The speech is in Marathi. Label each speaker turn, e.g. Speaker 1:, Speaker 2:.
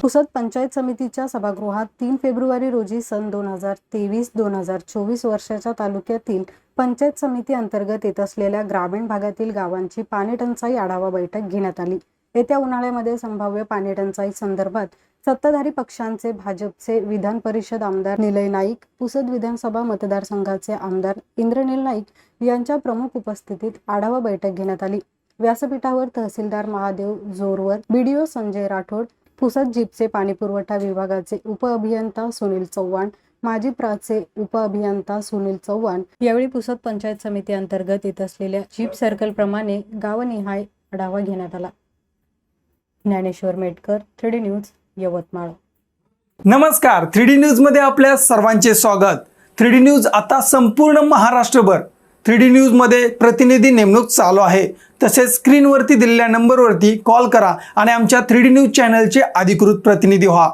Speaker 1: पुसद पंचायत समितीच्या सभागृहात तीन फेब्रुवारी रोजी सन दोन हजार तेवीस दोन हजार चोवीस वर्षाच्या तालुक्यातील पंचायत समिती अंतर्गत येत असलेल्या ग्रामीण भागातील गावांची पाणी टंचाई आढावा बैठक घेण्यात आली. येत्या उन्हाळ्यामध्ये संभाव्य पाणी टंचाई संदर्भात सत्ताधारी पक्षांचे भाजपचे विधान परिषद आमदार निलय नाईक पुसद विधानसभा मतदारसंघाचे आमदार इंद्रनील नाईक यांच्या प्रमुख उपस्थितीत आढावा बैठक घेण्यात आली. व्यासपीठावर तहसीलदार महादेव जोरवर बीडीओ संजय राठोड पुसद जीपचे पाणीपुरवठा विभागाचे उपअभियंता सुनील चव्हाण माजी प्राचे उपअभियंता सुनील चव्हाण. यावेळी पुसद पंचायत समिती अंतर्गत येत असलेल्या जीप सर्कल प्रमाणे गावनिहाय आढावा घेण्यात आला. Dnyaneshwar Metkar three D news Yavatmal.
Speaker 2: नमस्कार. थ्री डी न्यूजमध्ये आपल्या सर्वांचे स्वागत. थ्री डी न्यूज आता संपूर्ण महाराष्ट्रभर. थ्री डी न्यूजमध्ये प्रतिनिधी नेमणूक चालू आहे. तसेच स्क्रीनवरती दिलेल्या नंबरवरती कॉल करा आणि आमच्या थ्री डी न्यूज चॅनलचे अधिकृत प्रतिनिधी व्हा.